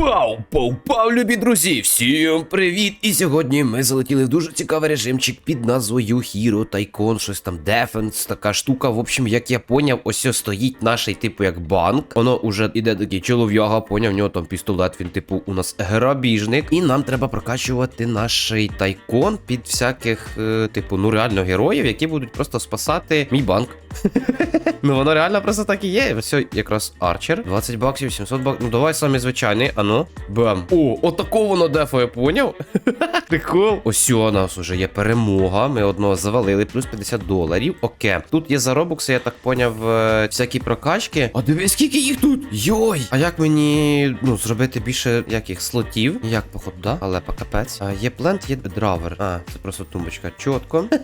Пау, пау, пау, любі друзі! Всім привіт! І сьогодні ми залетіли в дуже цікавий режимчик під назвою Hero Tycoon, щось там Defense, така штука. В общем, як я поняв, ось стоїть наш, типу, як банк. Воно уже іде такий чолов'яга, поняв, в нього там пістолет, він, типу, у нас грабіжник. І нам треба прокачувати наш тайкон під всяких, е, типу, ну реально героїв, які будуть просто спасати мій банк. Ну воно реально просто так і є. Ось якраз арчер. 20 баксів, 700 баксів. Ну давай самі звичайний, ану. Бам. О, отако воно дефає, поняв? Прикол. Ось у нас уже є перемога. Ми одного завалили, плюс 50 доларів. Окей. Тут є заробокси, я так поняв, е, всякі прокачки. А диви, скільки їх тут? Йой! А як мені ну, зробити більше яких слотів? Ніяк, походу, да? Але по капець. А, є плент, є дравер. А, це просто тумбочка. Чітко.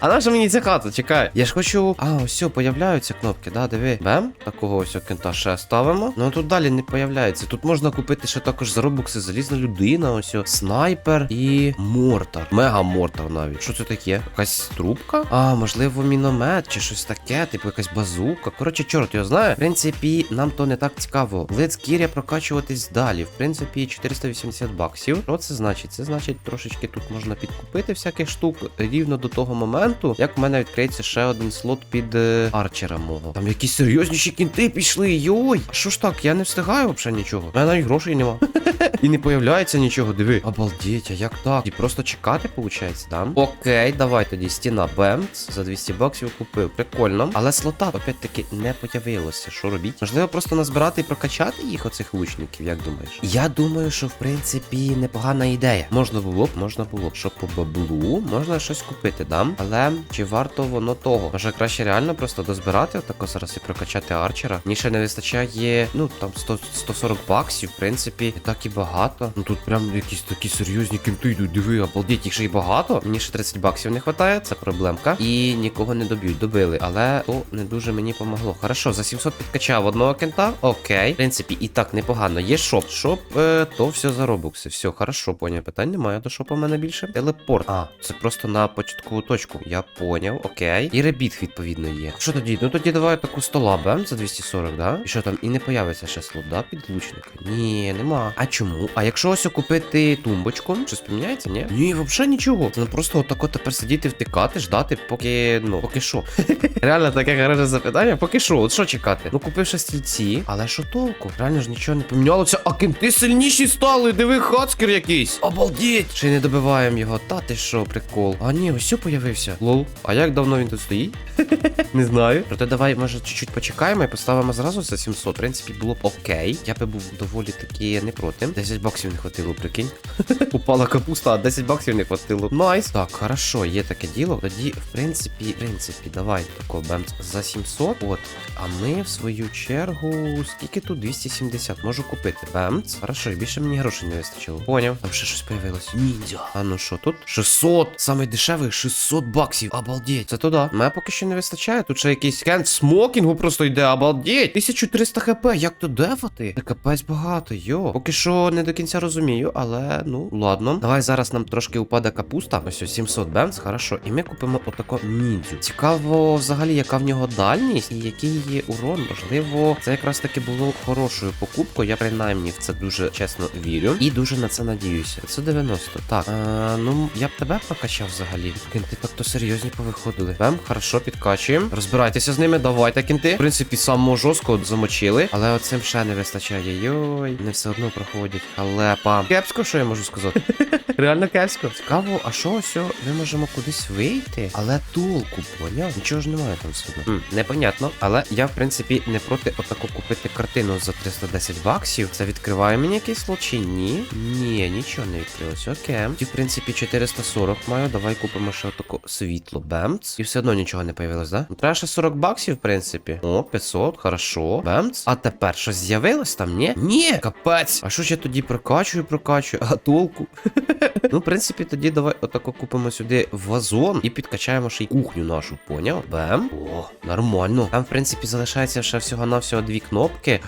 А наша мені ця хата? Чекай. Я ж хочу. А, ось все, появляються кнопки, да, диви. Бем. Такого ось кента ще ставимо. Ну тут далі не появляється. Тут можна купити ще також заробокси, залізна людина, ось снайпер і мортар. Мега мортар навіть. Що це таке? Якась трубка? А, можливо, міномет чи щось таке, типу якась базука. Коротше, чорт його знає. В принципі, нам то не так цікаво. Блицкіря прокачуватись далі. В принципі, 480 баксів. Що це значить? Це значить, трошечки тут можна підкупити всяких штук рівно до того моменту, як в мене відкриється ще один слот під е, арчера мого. Там якісь серйозніші кінти пішли. Йой! А що ж так? Я не встигаю взагалі нічого. У мене навіть грошей нема. І не появляється нічого, диви. Обалдеть, а як так? І просто чекати, виходить, да? Окей, давай тоді стіна Бемц. За 200 баксів купив. Прикольно. Але слота опять-таки не появилося. Що робіть? Можливо, просто назбирати і прокачати їх, оцих лучників, як думаєш? Я думаю, що в принципі непогана ідея. Можна було б, можна було б, що по баблу можна щось купити, да? Але чи варто воно того? Може краще реально просто дозбирати отако зараз і прокачати арчера? Мені ще не вистачає, ну там 100, 140 баксів, в принципі, не так і багато. Ну тут прям якісь такі серйозні кінти йдуть, диви, обалдеть, їх ще й багато. Мені ще 30 баксів не вистачає, це проблемка. І нікого не доб'ють, добили. Але то не дуже мені помогло. Хорошо, за 700 підкачав одного кента. Окей. В принципі, і так непогано. Є шоп. Шоп, е, то все за робокси. Все, хорошо, поняв. Питань немає до шопа в мене більше. Телепорт. А, це просто на початкову точку. Я поняв, окей. І ребіт, відповідно, є. Що тоді? Ну тоді давай таку стола бем за 240, да? І що там? І не появиться ще слот, да, підлучника? Ні, нема. А чому? А якщо ось купити тумбочку, щось поміняється, ні? Ні, взагалі нічого. Ну просто отако тепер сидіти, втикати, ждати, поки, ну, поки що. Реально таке гарне запитання, поки що, от що чекати? Ну купивши стільці, але що толку? Реально ж нічого не помінялося. А ким ти сильніші стали? Диви, хацкер якийсь. Обалдіть! Ще й не добиваємо його. Та ти що, прикол? А ні, ось появився. Лол. А як давно він тут стоїть? Не знаю. Проте давай, може, чуть-чуть почекаємо і поставимо зразу за 700. В принципі, було б окей. Я би був доволі таки не проти. 10 баксів не хватило, прикинь. Упала капуста, а 10 баксів не хватило. Найс. Так, хорошо, є таке діло. Тоді, в принципі, в принципі, давай тако бемц за 700. От. А ми, в свою чергу, скільки тут? 270. Можу купити. Бемц. Хорошо, і більше мені грошей не вистачило. Поняв. Там ще щось появилось. Ніндзя. А ну що тут? 600. Саме дешевий 600 баксів. Обалдеть. Це туди. Мене поки що не вистачає. Тут ще якийсь кент смокінгу просто йде. Обалдеть. 1300 хп. Як то дефати? Це капець багато. Йо. Поки що не до кінця розумію, але ну ладно. Давай зараз нам трошки упаде капуста. Ось ось 700 бемс, хорошо. І ми купимо отако ніндзю. Цікаво, взагалі, яка в нього дальність і який є урон. Можливо, це якраз таки було хорошою покупкою. Я принаймні в це дуже чесно вірю. І дуже на це надіюся. Це 90. Так. А, ну я б тебе прокачав взагалі. Кінти так то серйозні повиходили. Бем, хорошо, підкачуємо. Розбирайтеся з ними, давайте кінти. В принципі, самого жорсткого замочили. Але оцим ще не вистачає. Йой, не все одно проходять. Халепа. Кепсько, що я можу сказати? Реально кепсько. Цікаво, а що ось ми можемо кудись вийти? Але толку, поняв? Нічого ж немає там все одно. Непонятно. Але я, в принципі, не проти отаку купити картину за 310 баксів. Це відкриває мені якийсь лот ні? Ні, нічого не відкрилося. Окей. І, в принципі, 440 маю. Давай купимо ще отаку світло. Бемц. І все одно нічого не появилось, да? Ну, Треба ще 40 баксів, в принципі. О, 500, хорошо. Бемц. А тепер щось з'явилось там, ні? Ні! Капець. А що ж я тоді прокачую, прокачую? А толку? ну, в принципі, тоді давай отако купимо сюди вазон і підкачаємо ще й кухню нашу, поняв? Бем. О, нормально. Там, в принципі, залишається ще всього-навсього дві кнопки.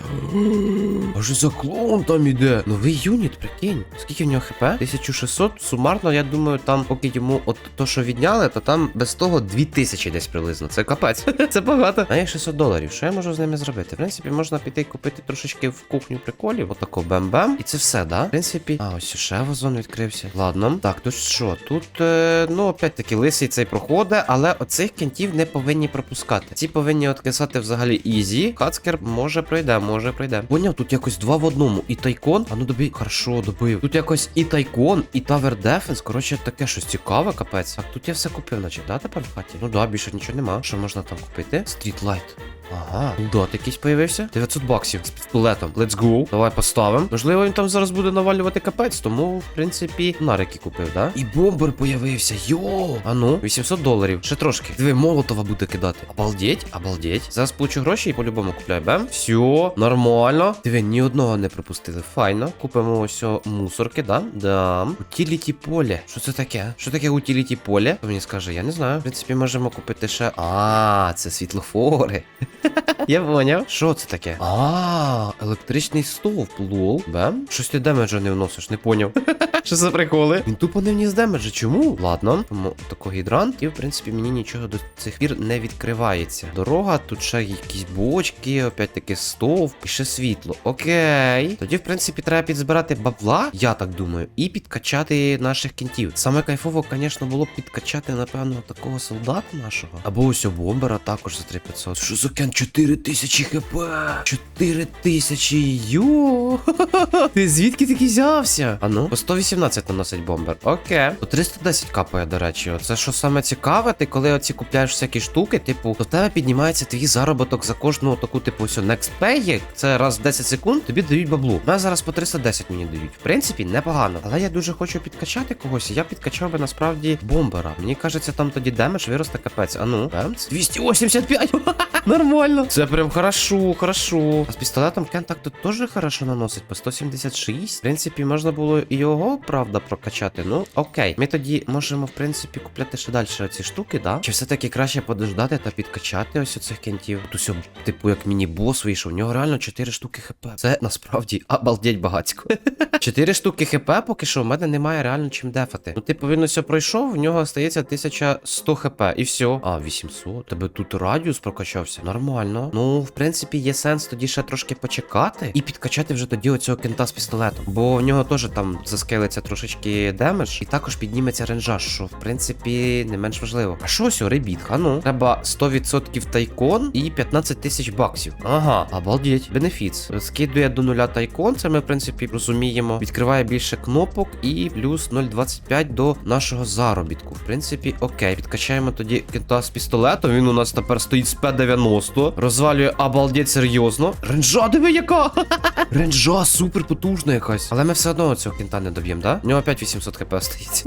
Аж за клоун там іде. Новий юніт, прикинь. Скільки в нього хп? 1600. Сумарно, я думаю, там, поки йому от то, що відняли, то там без того 2000 десь приблизно. Це капець. Це багато. А є 600 доларів. Що я можу з ними зробити? В принципі, можна піти купити трошечки в кухню приколів. Отако бем-бем. І це все, да? В принципі. А, ось ще вазон відкрився. Ладно. Так, тут що? Тут, е, ну, опять-таки, лисий цей проходить, але оцих кінтів не повинні пропускати. Ці повинні откисати взагалі ізі. Кацкер може пройде, може пройде. Поняв, тут якось два в одному. І тайкон. А ну добій. Хорошо, добив. Тут якось і тайкон, і тавер дефенс. Коротше, таке щось цікаве, капець. Так, тут я все купив, наче, да, тепер в хаті? Ну да, більше нічого нема. Що можна там купити? Стрітлайт. Ага, дот якийсь появився. 900 баксів з пістолетом. Let's go. Давай поставимо. Можливо, він там зараз буде навалювати капець, тому, в принципі, нарики купив, да? І бомбер появився. Йо! А ну, 800 доларів. Ще трошки. Диви, молотова буде кидати. Обалдеть, обалдеть. Зараз получу гроші і по-любому купляю. Бем. Все, нормально. Диви, ні одного не пропустили. Файно. Купимо ось мусорки, да? Да. Утіліті поле. Що це таке? Що таке утіліті поле? Мені скаже, я не знаю. В принципі, можемо купити ще. А, це світлофори. Я поняв. Що це таке? А, електричний стовп, лол. Бем. Щось ти демеджа не вносиш, не поняв. Що за приколи? Він тупо не вніс демеджа. Чому? Ладно, тому тако гідрант. І в принципі мені нічого до цих пір не відкривається. Дорога, тут ще якісь бочки, опять таки стовп і ще світло. Окей. Тоді, в принципі, треба підзбирати бабла, я так думаю, і підкачати наших кінтів. Саме кайфово, звісно, було б підкачати, напевно, такого солдата нашого. Або ось бомбера також за 3500. Що за кен? 4000 хп. 4000 йо. Ти звідки такий взявся? А ну, по 118 наносить бомбер. Окей. По 310 капає, до речі. Оце що саме цікаве, ти коли оці купляєш всякі штуки, типу, до тебе піднімається твій заробіток за кожну таку, типу, все, next pay, це раз в 10 секунд, тобі дають баблу. У мене зараз по 310 мені дають. В принципі, непогано. Але я дуже хочу підкачати когось. Я підкачав би насправді бомбера. Мені кажеться, там тоді демедж виросте капець. А ну, бемц. 285! Нормально. Це прям хорошо, хорошо. А з пістолетом Кен так тут теж хорошо наносить по 176. В принципі, можна було його, правда, прокачати. Ну, окей. Ми тоді можемо, в принципі, купляти ще далі ці штуки, да? Чи все-таки краще подождати та підкачати ось оцих кентів? Тут усе, типу, як міні-бос вийшов. У нього реально 4 штуки хп. Це насправді обалдеть багатько. 4 штуки хп, поки що в мене немає реально чим дефати. Ну, типу, він ось пройшов, в нього остається 1100 хп. І все. А, 800. Тебе тут радіус прокачався. Нормально. Ну, в принципі, є сенс тоді ще трошки почекати і підкачати вже тоді оцього кента з пістолетом. Бо в нього теж там заскелиться трошечки демедж, і також підніметься ренжа, що в принципі не менш важливо. А що ось о, ребіт? Ну, треба 100% тайкон і 15 тисяч баксів. Ага, обалдеть. Бенефіц. Скидує до нуля тайкон, це ми, в принципі, розуміємо. Відкриває більше кнопок і плюс 0,25 до нашого заробітку. В принципі, окей. Підкачаємо тоді кента з пістолетом. Він у нас тепер стоїть з П-90. Розвалює обалдеть серйозно. Ренжа, диви яка! Ренжа супер потужна якась. Але ми все одно цього кента не доб'ємо, да? У нього опять 800 хп стоїть.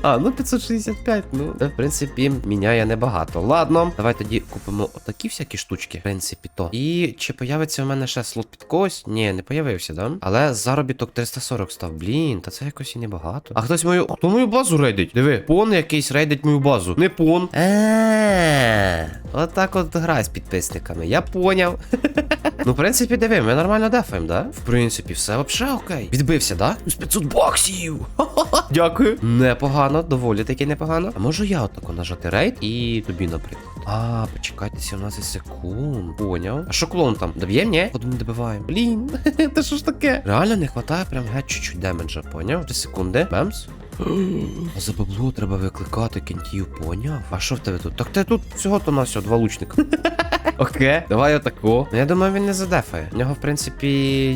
а, ну 565. Ну, це, в принципі, міняє небагато. Ладно, давай тоді купимо отакі всякі штучки, в принципі, то. І чи появиться в мене ще слот під когось? Ні, не появився, да? Але заробіток 340 став. Блін, та це якось і небагато. А хтось мою. Хто мою базу рейдить? Диви, пон якийсь рейдить мою базу. Не пон. Еee. Отак от грай з підписниками. Я поняв. Ну, в принципі, диви, ми нормально дефаємо, да? В принципі, все вообще окей. Відбився, да? З 500 баксів. Дякую. Непогано, доволі таки непогано. А можу я отако нажати рейд і тобі, наприклад. А, почекайте 17 секунд. Поняв. А що клоун там? Доб'є, ні? Ходу не добиваємо. Блін, та що ж таке? Реально не хватає прям геть чуть-чуть демеджа, поняв? 3 секунди. Бемс. За бабло треба викликати кінтію, поняв? А що в тебе тут? Так ти тут всього-то на всього два лучника. Окей, давай отако. Ну я думаю, він не задефає. У нього, в принципі,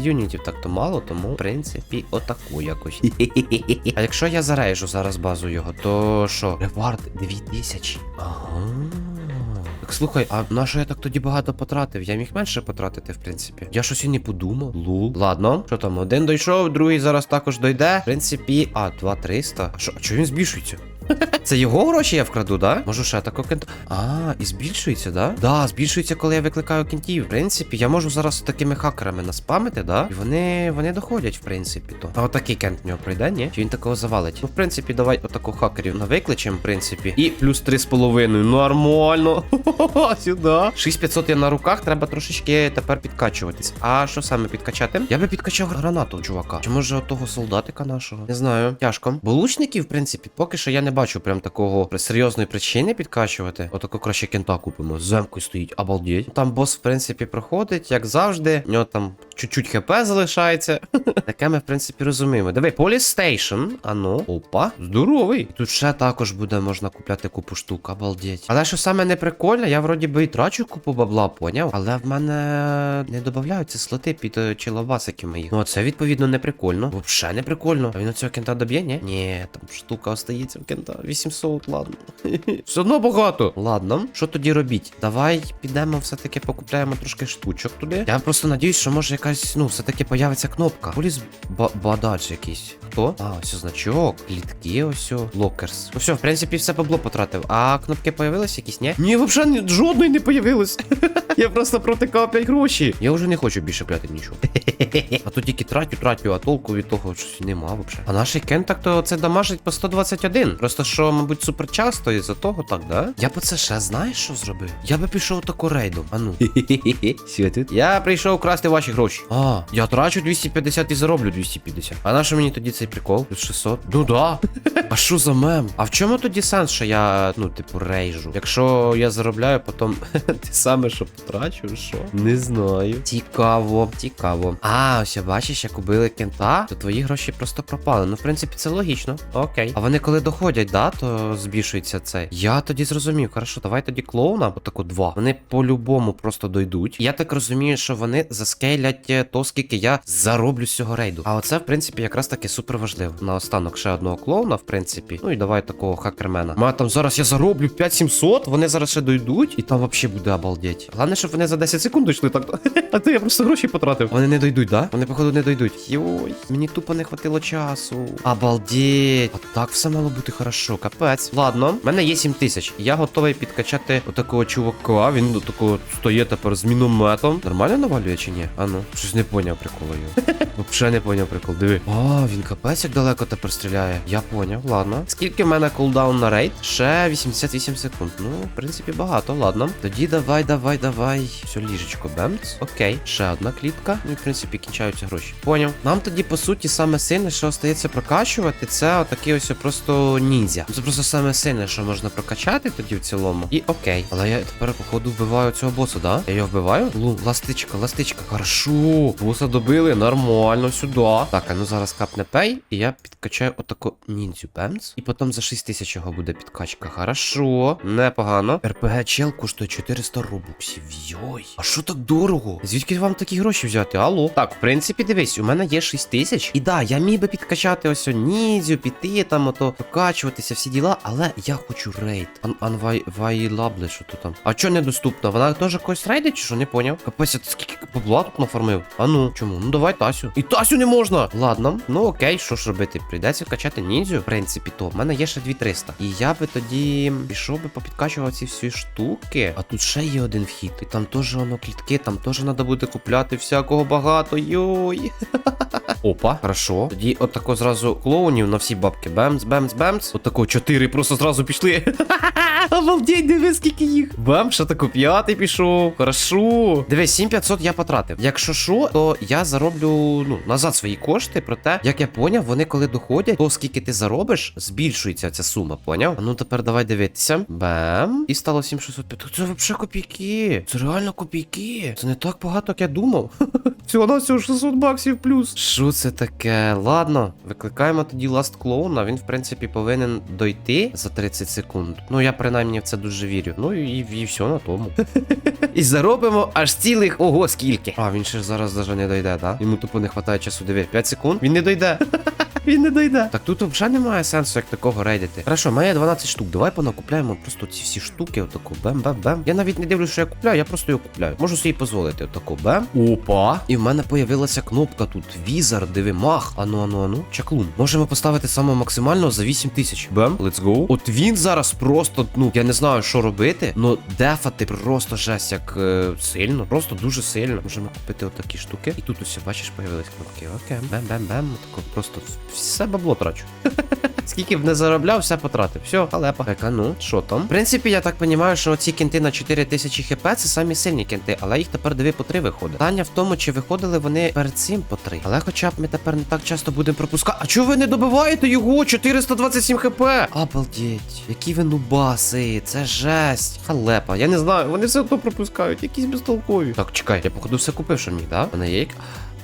юнітів так-то мало, тому, в принципі, отаку якось. а якщо я зарейжу зараз базу його, то що? Ревард 2000. Ага. Слухай, а на що я так тоді багато потратив? Я міг менше потратити, в принципі. Я щось і не подумав. Лул. Ладно, що там, один дійшов, другий зараз також дойде. В принципі, а, 2300. А що, а чого він збільшується? Це його гроші я вкраду, да? Можу ще тако кент. А, і збільшується, да? Да, збільшується, коли я викликаю кентів. В принципі, я можу зараз такими хакерами наспамити, да? І вони, вони доходять, в принципі, то. А отакий кент в нього прийде, ні? Чи він такого завалить? Ну, в принципі, давай отаку хакерів навикличем, в принципі. І плюс 3,5. Нормально. Сюди. 6500 я на руках, треба трошечки тепер підкачуватись. А що саме підкачати? Я би підкачав гранату чувака. Чи може отого солдатика нашого? Не знаю. Тяжко. Бо лучників, в принципі, поки що я не бачу прям такого серйозної причини підкачувати. Отако краще кента купимо. З Земкою стоїть, обалдеть. Там бос, в принципі, проходить, як завжди. У нього там чуть-чуть хп залишається. Таке ми, в принципі, розуміємо. Диви, Polystation. Ану. Опа. Здоровий. Тут ще також буде можна купляти купу штук, обалдеть. Але що саме не прикольно, я вроді би і трачу купу бабла, поняв? Але в мене не додаються слоти під е, челобасики мої. Ну, це відповідно не прикольно. Вообще не прикольно. А він оцього кента доб'є, ні? Ні, там штука остається в кента. 800, ладно. Все одно багато. Ладно, що тоді робіть? Давай підемо все-таки покупляємо трошки штучок туди. Я просто надіюсь, що може якась, ну, все-таки появиться кнопка. Поліс бадач якийсь. Хто? А, ось значок, клітки, ось локерс. Ну все, в принципі, все бабло потратив. А кнопки появились якісь, ні? Ні, взагалі жодної не появилось. Я просто протикав 5 гроші. Я вже не хочу більше пляти нічого. А то тільки тратю, тратю, а толку від того щось нема взагалі. А наш кен так то це дамажить по 121. Просто що, мабуть, супер часто із-за того так, да? Я б це ще знаєш, що зробив? Я би пішов тако рейдом. А ну. Що тут? Я прийшов красти ваші гроші. А, я трачу 250 і зароблю 250. А на що мені тоді цей прикол? Тут 600? Ну да. А що за мем? А в чому тоді сенс, що я, ну, типу, рейжу? Якщо я заробляю, потім те саме, що потрачу, що? Не знаю. Цікаво, цікаво. А, ось я бачиш, як убили кента, то твої гроші просто пропали. Ну, в принципі, це логічно. Окей. А вони коли доходять, да, то збільшується це. Я тоді зрозумів. Хорошо, давай тоді клоуна, отаку два. Вони по-любому просто дойдуть. Я так розумію, що вони заскейлять е, то, скільки я зароблю з цього рейду. А оце, в принципі, якраз таки супер важливо. Наостанок ще одного клоуна, в принципі. Ну і давай такого хакермена. Ма там зараз я зароблю 5700, вони зараз ще дойдуть, і там взагалі буде обалдеть. Головне, щоб вони за 10 секунд дійшли так. А то я просто гроші потратив. Вони не дойдуть, да? Вони, походу, не дойдуть. Йой, мені тупо не хватило часу. Обалдеть. А так все мало бути хорошо. Капець. Ладно, в мене є 7 тисяч. Я готовий підкачати отакого чувака. Він до такого стоїть тепер з мінометом. Нормально навалює чи ні? А ну, щось не поняв приколу його. Вообще не поняв прикол. Диви. А, він капець як далеко тепер стріляє. Я поняв, ладно. Скільки в мене кулдаун на рейд? Ще 88 секунд. Ну, в принципі, багато, ладно. Тоді давай, давай, давай. Все, ліжечко, бемц. Окей, ще одна клітка. Ну, і, в принципі, кінчаються гроші. Поняв. Нам тоді, по суті, саме сильне, що остається прокачувати, це отакий ось просто ніндзя. Це просто саме сильне, що можна прокачати тоді в цілому. І окей. Але я тепер, походу, вбиваю цього боса, да? Я його вбиваю? Лу, ластичка, ластичка. Хорошо. Боса добили, нормально сюди. Так, а ну зараз капне пей, і я підкачаю отаку ніндзю бемц. І потім за 6 тисяч його буде підкачка. Хорошо. Непогано. РПГ чел коштує 400 робоксів. Йой. А що так дорого? Звідки вам такі гроші взяти? Алло? Так, в принципі, дивись, у мене є 6 тисяч. І да, я міг би підкачати ось ніндзю, піти там, ото прокачуватися, всі діла, але я хочу рейд. Ан Анвай Вайлабле, що тут там. А чо недоступно? Вона теж когось рейдить, чи що не поняв? Капець, скільки бабла тут нафармив? А ну, чому? Ну давай Тасю. І Тасю не можна. Ладно, ну окей, що ж робити? Прийдеться качати ніндзю, в принципі, то. В мене є ще 2300. І я би тоді пішов би попідкачувати ці всі штуки. А тут ще є один вхід. І там теж воно клітки, там теж треба буде купляти всякого багато. Йой. Опа, хорошо. Тоді отако зразу клоунів на всі бабки. Бемц, бемц, бемц. Отако чотири просто зразу пішли. Обалдеть, диви, скільки їх. Бам, що тако п'ятий пішов. Хорошо. Дивись, 7500 я потратив. Якщо що, то я зароблю ну, назад свої кошти. Проте, як я поняв, вони коли доходять, то скільки ти заробиш, збільшується ця сума, поняв? А ну тепер давай дивитися. Бем. І стало 7605. Це взагалі копійки. Це реально копійки. Це не так багато, як я думав. Всього на всього 600 баксів плюс. Що це таке? Ладно, викликаємо тоді ласт клоуна. Він, в принципі, повинен дойти за 30 секунд. Ну, я принаймні в це дуже вірю. Ну і, і все на тому. І заробимо аж цілих ого, скільки. А, він ще ж зараз даже не дойде, да? Йому тупо не вистачає часу. Диви, 5 секунд. Він не дойде. Він не дойде. Так тут взагалі немає сенсу як такого рейдити. Хорошо, має 12 штук. Давай понакупляємо просто ці всі штуки, отаку бем-бем-бем. Я навіть не дивлюсь, що я купляю, я просто його купляю. Можу собі дозволити отаку бем. Опа. І в мене появилася кнопка тут. Візар, диви, мах. Ану, ану, ану. Чаклун. Можемо поставити саме максимально за 8 тисяч. Бем, let's go. От він зараз просто, ну, я не знаю, що робити, но дефати просто жесть як е, сильно. Просто дуже сильно. Можемо купити отакі штуки. І тут усе, бачиш, появились кнопки. Окей, бем-бем-бем. Тако просто все бабло трачу. Скільки б не заробляв, все потратив. Все, халепа. Так, а ну, що там? В принципі, я так розумію, що ці кінти на 4000 хп це самі сильні кінти, але їх тепер диви по три виходить. Питання в тому, чи виходили вони перед цим по три. Але хоча б ми тепер не так часто будемо пропускати. А чого ви не добиваєте його? 427 хп. Обалдеть, які ви нубаси, це жесть. Халепа. Я не знаю, вони все одно пропускають, якісь безтолкові. Так, чекай, я походу все купив, що мені, да? Мене є як.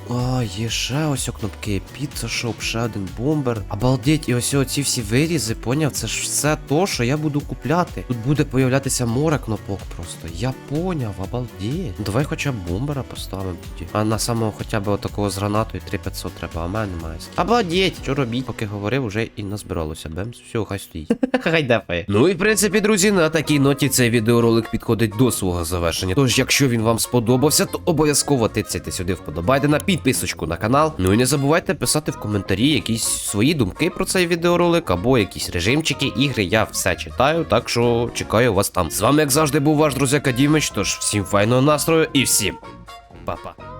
А, є ще ось кнопки. Піца шоп, ще один бомбер. Обалдеть, і ось оці всі вирізи, поняв? Це ж все то, що я буду купляти. Тут буде появлятися море кнопок просто. Я поняв, обалдеть. Ну, Давай хоча б бомбера поставимо тоді. А на самого хоча б отакого з гранатою 3500 треба, а мене немає. Обалдеть, що робіть? Поки говорив, вже і назбиралося. Бемс, все, хай стоїть. Хай дефає. Ну і в принципі, друзі, на такій ноті цей відеоролик підходить до свого завершення. Тож, якщо він вам сподобався, то обов'язково тицяйте сюди вподобайте на підписочку на канал. Ну і не забувайте писати в коментарі якісь свої думки про цей відеоролик або якісь режимчики, ігри. Я все читаю, так що чекаю вас там. З вами, як завжди, був ваш друзяка Дімич. Тож всім файного настрою і всім па-па.